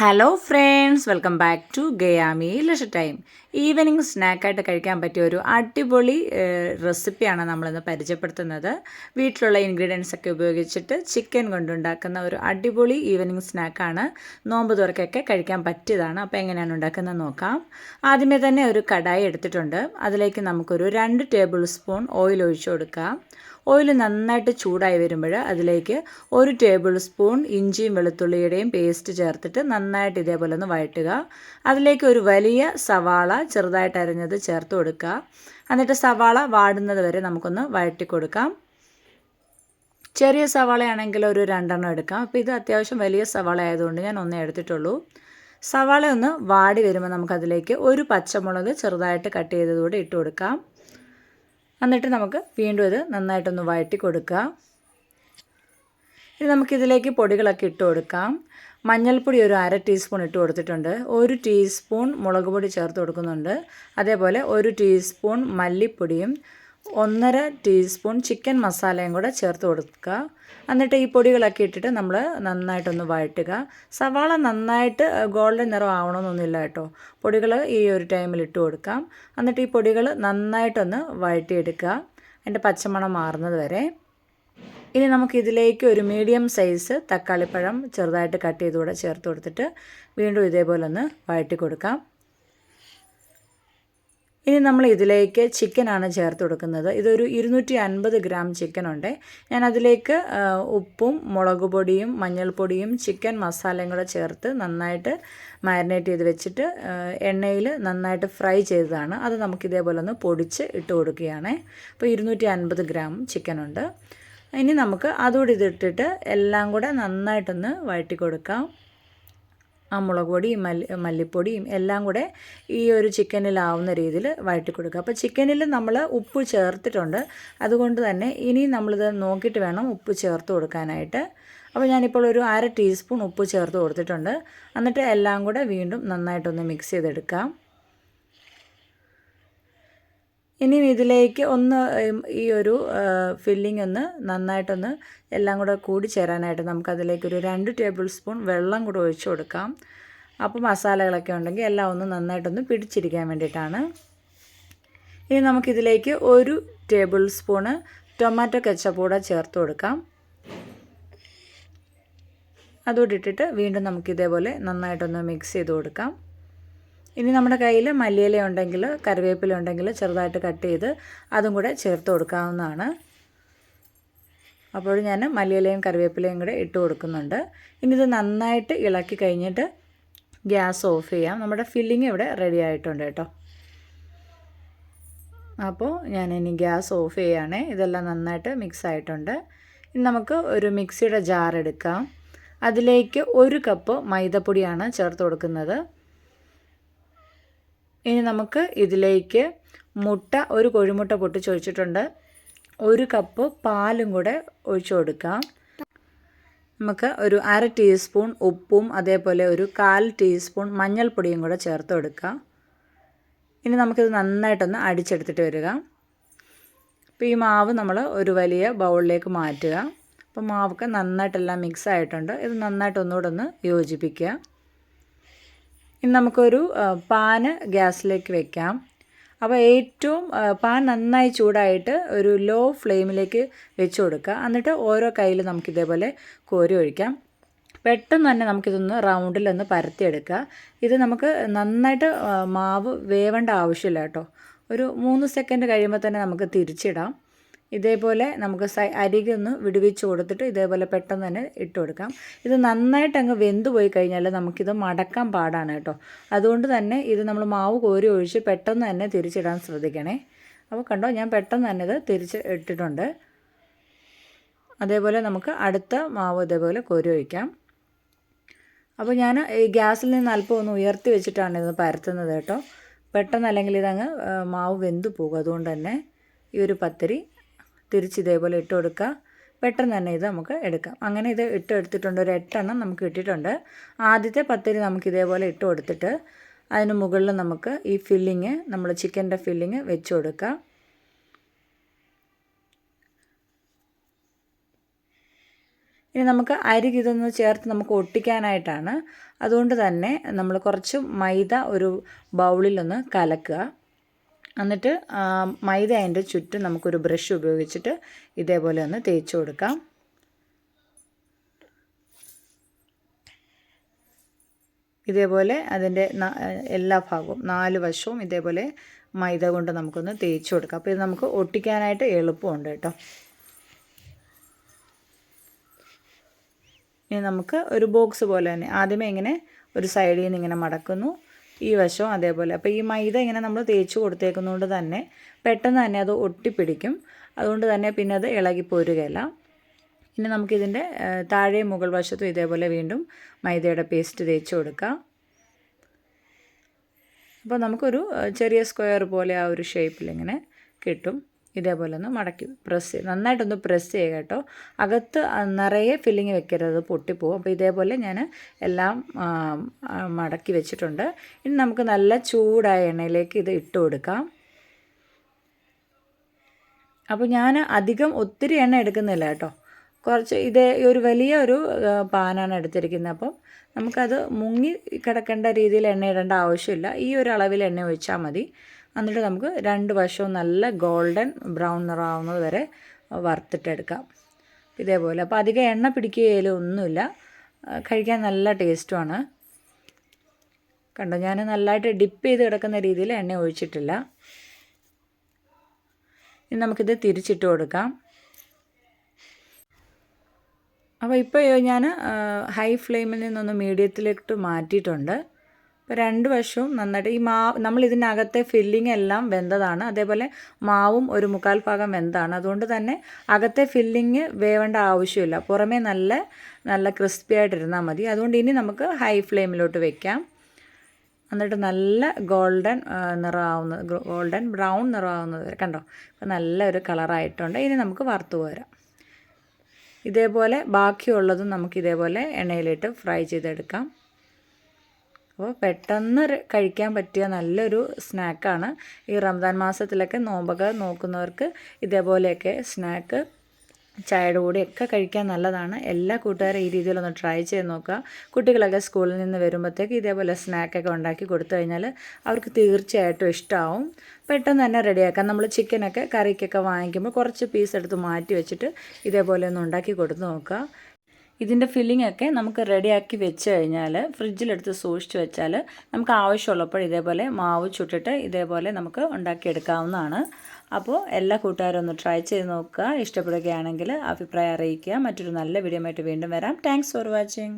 Hello friends welcome back to ഗയാമി ലഷ time evening സ്നാക്കായിട്ട് കഴിക്കാൻ പറ്റിയ ഒരു അടിപൊളി റെസിപ്പിയാണ് നമ്മളിന്ന് പരിചയപ്പെടുത്തുന്നത്. വീട്ടിലുള്ള ഇൻഗ്രീഡിയൻസ് ഒക്കെ ഉപയോഗിച്ചിട്ട് ചിക്കൻ കൊണ്ടുണ്ടാക്കുന്ന ഒരു അടിപൊളി ഈവനിങ് സ്നാക്കാണ് നോമ്പ് തുറക്കൊക്കെ കഴിക്കാൻ പറ്റിയതാണ്. അപ്പോൾ എങ്ങനെയാണ് ഉണ്ടാക്കുന്നത് നോക്കാം. ആദ്യമേ തന്നെ ഒരു കടായി എടുത്തിട്ടുണ്ട്. അതിലേക്ക് നമുക്കൊരു രണ്ട് ടേബിൾ സ്പൂൺ ഓയിൽ ഒഴിച്ചു കൊടുക്കാം. ഓയിൽ നന്നായിട്ട് ചൂടായി വരുമ്പോൾ അതിലേക്ക് ഒരു ടേബിൾ സ്പൂൺ ഇഞ്ചിയും വെളുത്തുള്ളിയുടെയും പേസ്റ്റ് ചേർത്തിട്ട് നന്നായിട്ട് ഇതേപോലെ ഒന്ന് വഴറ്റുക. അതിലേക്ക് ഒരു വലിയ സവാള ചെറുതായിട്ട് അരിഞ്ഞത് ചേർത്ത് കൊടുക്കുക. എന്നിട്ട് സവാള വാടുന്നത് വരെ നമുക്കൊന്ന് വഴറ്റി കൊടുക്കാം. ചെറിയ സവാളയാണെങ്കിൽ ഒരു രണ്ടെണ്ണം എടുക്കാം. അപ്പോൾ ഇത് അത്യാവശ്യം വലിയ സവാള ആയതുകൊണ്ട് ഞാൻ ഒന്നേ എടുത്തിട്ടുള്ളൂ. സവാള ഒന്ന് വാടി വരുമ്പോൾ നമുക്കതിലേക്ക് ഒരു പച്ചമുളക് ചെറുതായിട്ട് കട്ട് ചെയ്തതുകൂടെ ഇട്ട് കൊടുക്കാം. എന്നിട്ട് നമുക്ക് വീണ്ടും ഇത് നന്നായിട്ടൊന്ന് വഴറ്റി കൊടുക്കുക ഇനി നമുക്കിതിലേക്ക് പൊടികളൊക്കെ ഇട്ട് കൊടുക്കാം. മഞ്ഞൾപ്പൊടി ഒരു അര ടീസ്പൂൺ ഇട്ട് കൊടുത്തിട്ടുണ്ട്. ഒരു ടീസ്പൂൺ മുളക് പൊടി ചേർത്ത് കൊടുക്കുന്നുണ്ട്. അതേപോലെ ഒരു ടീസ്പൂൺ മല്ലിപ്പൊടിയും ഒന്നര ടീസ്പൂൺ ചിക്കൻ മസാലയും കൂടെ ചേർത്ത് കൊടുക്കുക. എന്നിട്ട് ഈ പൊടികളൊക്കെ ഇട്ടിട്ട് നമ്മൾ നന്നായിട്ടൊന്ന് വഴറ്റുക. സവാള നന്നായിട്ട് ഗോൾഡൻ നിറം ആവണമെന്നൊന്നുമില്ല കേട്ടോ. പൊടികൾ ഈ ഒരു ടൈമിൽ ഇട്ട് കൊടുക്കാം. എന്നിട്ട് ഈ പൊടികൾ നന്നായിട്ടൊന്ന് വഴറ്റിയെടുക്കുക. അതിന്റെ പച്ചമണം മാറുന്നത് വരെ. ഇനി നമുക്കിതിലേക്ക് ഒരു മീഡിയം സൈസ് തക്കാളിപ്പഴം ചെറുതായിട്ട് കട്ട് ചെയ്തുകൂടെ ചേർത്ത് കൊടുത്തിട്ട് വീണ്ടും ഇതേപോലെ ഒന്ന് വഴറ്റി കൊടുക്കാം. ഇനി നമ്മൾ ഇതിലേക്ക് ചിക്കനാണ് ചേർത്ത് കൊടുക്കുന്നത്. ഇതൊരു ഇരുന്നൂറ്റി അൻപത് ഗ്രാം ചിക്കനുണ്ട് ഞാൻ അതിലേക്ക് ഉപ്പും മുളക് പൊടിയും മഞ്ഞൾപ്പൊടിയും ചിക്കൻ മസാലയും കൂടെ ചേർത്ത് നന്നായിട്ട് മാരിനേറ്റ് ചെയ്ത് വെച്ചിട്ട് എണ്ണയിൽ നന്നായിട്ട് ഫ്രൈ ചെയ്തതാണ്. അത് നമുക്ക് ഇതേപോലെ ഒന്ന് പൊടിച്ച് ഇട്ട് കൊടുക്കുകയാണ്. അപ്പോൾ ഇരുന്നൂറ്റി അൻപത് ഗ്രാം ചിക്കനുണ്ട് ഇനി നമുക്ക് അതുകൂടി ഇതിട്ടിട്ട് എല്ലാം കൂടെ നന്നായിട്ടൊന്ന് വഴറ്റി കൊടുക്കാം. ആ മുളക് പൊടിയും മല്ലി മല്ലിപ്പൊടിയും എല്ലാം കൂടെ ഈ ഒരു ചിക്കനിലാവുന്ന രീതിയിൽ വഴറ്റി കൊടുക്കുക. അപ്പോൾ ചിക്കനിൽ നമ്മൾ ഉപ്പ് ചേർത്തിട്ടുണ്ട്. അതുകൊണ്ട് തന്നെ ഇനി നമ്മളിത് നോക്കിയിട്ട് വേണം ഉപ്പ് ചേർത്ത് കൊടുക്കാനായിട്ട്. അപ്പോൾ ഞാനിപ്പോൾ ഒരു അര ടീസ്പൂൺ ഉപ്പ് ചേർത്ത് കൊടുത്തിട്ടുണ്ട്. എന്നിട്ട് എല്ലാം കൂടെ വീണ്ടും നന്നായിട്ടൊന്ന് മിക്സ് ചെയ്തെടുക്കാം. ഇനിയും ഇതിലേക്ക് ഒന്ന് ഈ ഒരു ഫില്ലിംഗ് ഒന്ന് നന്നായിട്ടൊന്ന് എല്ലാം കൂടെ കൂടി ചേരാനായിട്ട് നമുക്കതിലേക്ക് ഒരു രണ്ട് ടേബിൾ സ്പൂൺ വെള്ളം കൂടെ ഒഴിച്ചു കൊടുക്കാം. അപ്പോൾ മസാലകളൊക്കെ ഉണ്ടെങ്കിൽ എല്ലാം ഒന്ന് നന്നായിട്ടൊന്ന് പിടിച്ചിരിക്കാൻ വേണ്ടിയിട്ടാണ്. ഇനി നമുക്കിതിലേക്ക് ഒരു ടേബിൾ സ്പൂണ് ടൊമാറ്റോ കെച്ചപ്പ് കൂടെ ചേർത്ത് കൊടുക്കാം. അതുകൂടി ഇട്ടിട്ട് വീണ്ടും നമുക്കിതേപോലെ നന്നായിട്ടൊന്ന് മിക്സ് ചെയ്ത് കൊടുക്കാം. ഇനി നമ്മുടെ കയ്യിൽ മല്ലിയില ഉണ്ടെങ്കിൽ കറിവേപ്പില ഉണ്ടെങ്കിൽ ചെറുതായിട്ട് കട്ട് ചെയ്ത് അതും കൂടെ ചേർത്ത് കൊടുക്കാവുന്നതാണ്. അപ്പോൾ ഞാൻ മല്ലിയിലയും കറിവേപ്പിലയും കൂടെ ഇട്ട് കൊടുക്കുന്നുണ്ട്. ഇനി ഇത് നന്നായിട്ട് ഇളക്കി കഴിഞ്ഞിട്ട് ഗ്യാസ് ഓഫ് ചെയ്യാം. നമ്മുടെ ഫില്ലിങ് ഇവിടെ റെഡി ആയിട്ടുണ്ട് കേട്ടോ. അപ്പോൾ ഞാൻ ഇനി ഗ്യാസ് ഓഫ് ചെയ്യുകയാണേ. ഇതെല്ലാം നന്നായിട്ട് മിക്സ് ആയിട്ടുണ്ട്. ഇനി നമുക്ക് ഒരു മിക്സിയുടെ ജാർ എടുക്കാം. അതിലേക്ക് ഒരു കപ്പ് മൈദപ്പൊടിയാണ് ചേർത്ത് കൊടുക്കുന്നത്. ഇനി നമുക്ക് ഇതിലേക്ക് മുട്ട ഒരു കോഴിമുട്ട പൊട്ടി ഒഴിച്ചിട്ടുണ്ട് ഒരു കപ്പ് പാലും കൂടെ ഒഴിച്ചു കൊടുക്കാം. നമുക്ക് ഒരു അര ടീസ്പൂൺ ഉപ്പും അതേപോലെ ഒരു കാൽ ടീസ്പൂൺ മഞ്ഞൾപ്പൊടിയും കൂടെ ചേർത്ത് കൊടുക്കാം. ഇനി നമുക്കിത് നന്നായിട്ടൊന്ന് അടിച്ചെടുത്തിട്ട് വരിക. അപ്പോൾ ഈ മാവ് നമ്മൾ ഒരു വലിയ ബൗളിലേക്ക് മാറ്റുക. അപ്പോൾ മാവൊക്കെ നന്നായിട്ടെല്ലാം മിക്സ് ആയിട്ടുണ്ട്. ഇത് നന്നായിട്ട് ഒന്നുകൂടെ ഒന്ന് യോജിപ്പിക്കുക. ഇനി നമുക്കൊരു പാന് ഗ്യാസിലേക്ക് വെക്കാം. അപ്പോൾ ഏറ്റവും പാൻ നന്നായി ചൂടായിട്ട് ഒരു ലോ ഫ്ലെയിമിലേക്ക് വെച്ച് കൊടുക്കുക. എന്നിട്ട് ഓരോ കയ്യിൽ നമുക്കിതേപോലെ കോരി ഒഴിക്കാം. പെട്ടെന്ന് തന്നെ നമുക്കിതൊന്ന് റൗണ്ടിലൊന്ന് പരത്തിയെടുക്കുക. ഇത് നമുക്ക് നന്നായിട്ട് മാവ് വേവേണ്ട ആവശ്യമില്ല കേട്ടോ. ഒരു മൂന്ന് സെക്കൻഡ് കഴിയുമ്പോൾ തന്നെ നമുക്ക് തിരിച്ചിടാം. ഇതേപോലെ നമുക്ക് സൈ അരികെ വിടുവിച്ച് കൊടുത്തിട്ട് ഇതേപോലെ പെട്ടെന്ന് തന്നെ ഇട്ട് കൊടുക്കാം. ഇത് നന്നായിട്ട് അങ്ങ് വെന്ത് പോയി കഴിഞ്ഞാൽ നമുക്കിത് മടക്കാൻ പാടാണ് കേട്ടോ. അതുകൊണ്ട് തന്നെ ഇത് നമ്മൾ മാവ് കോരി ഒഴിച്ച് പെട്ടെന്ന് തന്നെ തിരിച്ചിടാൻ ശ്രദ്ധിക്കണേ. അപ്പോൾ കണ്ടോ ഞാൻ പെട്ടെന്ന് തന്നെ ഇത് തിരിച്ച് ഇട്ടിട്ടുണ്ട്. അതേപോലെ നമുക്ക് അടുത്ത മാവ് ഇതേപോലെ കോരി ഒഴിക്കാം. അപ്പോൾ ഞാൻ ഈ ഗ്യാസിൽ നിന്ന് അല്പം ഒന്ന് ഉയർത്തി വെച്ചിട്ടാണ് ഇത് പരത്തുന്നത് കേട്ടോ. പെട്ടെന്ന് അല്ലെങ്കിൽ ഇതങ്ങ് മാവ് വെന്ത് പോകും. അതുകൊണ്ട് തന്നെ ഈ ഒരു പത്തിരി തിരിച്ച് ഇതേപോലെ ഇട്ട് കൊടുക്കുക. പെട്ടെന്ന് തന്നെ ഇത് നമുക്ക് എടുക്കാം. അങ്ങനെ ഇത് ഇട്ട് എടുത്തിട്ടുണ്ട്. ഒരു എട്ടെണ്ണം നമുക്ക് ഇട്ടിട്ടുണ്ട് ആദ്യത്തെ പത്തിരി നമുക്ക് ഇതേപോലെ ഇട്ട് കൊടുത്തിട്ട് അതിന് മുകളിൽ നമുക്ക് ഈ ഫില്ലിങ് നമ്മൾ ചിക്കന്റെ ഫില്ലിങ് വെച്ച് കൊടുക്കുക ഇനി നമുക്ക് അരി ഇതൊന്ന് ചേർത്ത് നമുക്ക് ഒട്ടിക്കാനായിട്ടാണ്. അതുകൊണ്ട് തന്നെ നമ്മൾ കുറച്ച് മൈദ ഒരു ബൗളിലൊന്ന് കലക്കുക. എന്നിട്ട് മൈദ അതിന്റെ ചുറ്റും നമുക്കൊരു ബ്രഷ് ഉപയോഗിച്ചിട്ട് ഇതേപോലെ ഒന്ന് തേച്ച് കൊടുക്കാം. ഇതേപോലെ അതിന്റെ എല്ലാ ഭാഗവും നാല് വശവും ഇതേപോലെ മൈദ കൊണ്ട് നമുക്കൊന്ന് തേച്ച് കൊടുക്കാം. അപ്പോൾ ഇത് നമുക്ക് ഒട്ടിക്കാനായിട്ട് എളുപ്പമുണ്ട് കേട്ടോ. ഇനി നമുക്ക് ഒരു ബോക്സ് പോലെ തന്നെ ആദ്യമേ ഇങ്ങനെ ഒരു സൈഡിൽ നിന്ന് ഇങ്ങനെ മടക്കുന്നു. ഈ വശവും അതേപോലെ. അപ്പോൾ ഈ മൈദ ഇങ്ങനെ നമ്മൾ തേച്ച് കൊടുത്തേക്കുന്നതുകൊണ്ട് തന്നെ പെട്ടെന്ന് തന്നെ അത് ഒട്ടിപ്പിടിക്കും. അതുകൊണ്ട് തന്നെ പിന്നെ അത് ഇളകി പോരുകയില്ല. ഇനി നമുക്കിതിന്റെ താഴെ മുകൾ വശത്തും ഇതേപോലെ വീണ്ടും മൈദയുടെ പേസ്റ്റ് തേച്ച് കൊടുക്കാം. അപ്പോൾ നമുക്കൊരു ചെറിയ സ്ക്വയർ പോലെ ആ ഒരു ഷേപ്പിൽ ഇങ്ങനെ കിട്ടും. ഇതേപോലെ ഒന്ന് മടക്കി പ്രസ് ചെയ്ത് നന്നായിട്ടൊന്ന് പ്രസ് ചെയ്യുക കേട്ടോ. അകത്ത് നിറയെ ഫില്ലിങ് വെക്കരുത്. പൊട്ടിപ്പോവും. അപ്പോൾ ഇതേപോലെ ഞാൻ എല്ലാം മടക്കി വെച്ചിട്ടുണ്ട്. ഇനി നമുക്ക് നല്ല ചൂടായ എണ്ണയിലേക്ക് ഇത് ഇട്ട് കൊടുക്കാം. അപ്പോൾ ഞാൻ അധികം ഒത്തിരി എണ്ണ എടുക്കുന്നില്ല കേട്ടോ. കുറച്ച് ഇതേ ഒരു വലിയ ഒരു പാനാണ് എടുത്തിരിക്കുന്നത്. അപ്പം നമുക്കത് മുങ്ങി കിടക്കേണ്ട രീതിയിൽ എണ്ണ ഇടേണ്ട ആവശ്യമില്ല. ഈ ഒരു അളവിൽ എണ്ണ ഒഴിച്ചാൽ മതി. എന്നിട്ട് നമുക്ക് രണ്ട് വശവും നല്ല ഗോൾഡൻ ബ്രൗൺ നിറാവുന്നത് വരെ വറുത്തിട്ടെടുക്കാം. ഇതേപോലെ. അപ്പോൾ അധികം എണ്ണ പിടിക്കുകയിലും ഒന്നുമില്ല. കഴിക്കാൻ നല്ല ടേസ്റ്റുമാണ്. കണ്ടോ ഞാൻ നല്ലതായിട്ട് ഡിപ്പ് ചെയ്ത് കിടക്കുന്ന രീതിയിൽ എണ്ണ ഒഴിച്ചിട്ടില്ല. ഇനി നമുക്കിത് തിരിച്ചിട്ട് കൊടുക്കാം. അപ്പോൾ ഇപ്പോൾ ഞാൻ ഹൈ ഫ്ലെയിമിൽ നിന്നൊന്ന് മീഡിയത്തിലേക്ക് മാറ്റിയിട്ടുണ്ട്. അപ്പോൾ രണ്ട് വശവും നന്നായിട്ട്. ഈ മാവ് നമ്മൾ ഇതിനകത്തെ ഫില്ലിംഗ് എല്ലാം വെന്തതാണ്. അതേപോലെ മാവും ഒരു മുക്കാൽ ഭാഗം വെന്താണ് അതുകൊണ്ട് തന്നെ അകത്തെ ഫില്ലിങ് വേവേണ്ട ആവശ്യമില്ല. പുറമേ നല്ല നല്ല ക്രിസ്പി ആയിട്ടിരുന്നാൽ മതി. അതുകൊണ്ട് ഇനി നമുക്ക് ഹൈ ഫ്ലെയിമിലോട്ട് വെക്കാം. എന്നിട്ട് നല്ല ഗോൾഡൻ നിറമാവുന്നത് ഗോൾഡൻ ബ്രൗൺ നിറമാവുന്നത് കണ്ടോ? അപ്പോൾ നല്ലൊരു കളറായിട്ടുണ്ട് ഇനി നമുക്ക് വറുത്ത് പോരാം. ഇതേപോലെ ബാക്കിയുള്ളതും നമുക്ക് ഇതേപോലെ എണ്ണയിലിട്ട് ഫ്രൈ ചെയ്തെടുക്കാം. അപ്പോൾ പെട്ടെന്ന് കഴിക്കാൻ പറ്റിയ നല്ലൊരു സ്നാക്കാണ് ഈ റംസാൻ മാസത്തിലൊക്കെ നോമ്പൊക്കെ നോക്കുന്നവർക്ക് ഇതേപോലെയൊക്കെ സ്നാക്ക് ചായയുടെ ഒക്കെ കഴിക്കാൻ നല്ലതാണ്. എല്ലാ കൂട്ടുകാരും ഈ രീതിയിലൊന്ന് ട്രൈ ചെയ്ത് നോക്കുക. കുട്ടികളൊക്കെ സ്കൂളിൽ നിന്ന് വരുമ്പോഴത്തേക്ക് ഇതേപോലെ സ്നാക്കൊക്കെ ഉണ്ടാക്കി കൊടുത്തു കഴിഞ്ഞാൽ അവർക്ക് തീർച്ചയായിട്ടും ഇഷ്ടമാവും പെട്ടെന്ന് തന്നെ റെഡിയാക്കാം. നമ്മൾ ചിക്കനൊക്കെ കറിക്കൊക്കെ വാങ്ങിക്കുമ്പോൾ കുറച്ച് പീസ് എടുത്ത് മാറ്റി വെച്ചിട്ട് ഇതേപോലെ ഒന്ന് ഉണ്ടാക്കി കൊടുത്ത് നോക്കുക. ഇതിന്റെ ഫില്ലിംഗ് ഒക്കെ നമുക്ക് റെഡിയാക്കി വെച്ച് കഴിഞ്ഞാൽ ഫ്രിഡ്ജിലെടുത്ത് സൂക്ഷിച്ച് വെച്ചാൽ നമുക്ക് ആവശ്യമുള്ളപ്പോൾ ഇതേപോലെ മാവ് ചുട്ടിട്ട് ഇതേപോലെ നമുക്ക് ഉണ്ടാക്കിയെടുക്കാവുന്നതാണ്. അപ്പോൾ എല്ലാ കൂട്ടുകാരും ഒന്ന് ട്രൈ ചെയ്ത് നോക്കുക. ഇഷ്ടപ്പെടുകയാണെങ്കിൽ അഭിപ്രായം അറിയിക്കുക. മറ്റൊരു നല്ല വീഡിയോ ആയിട്ട് വീണ്ടും വരാം. Thanks for watching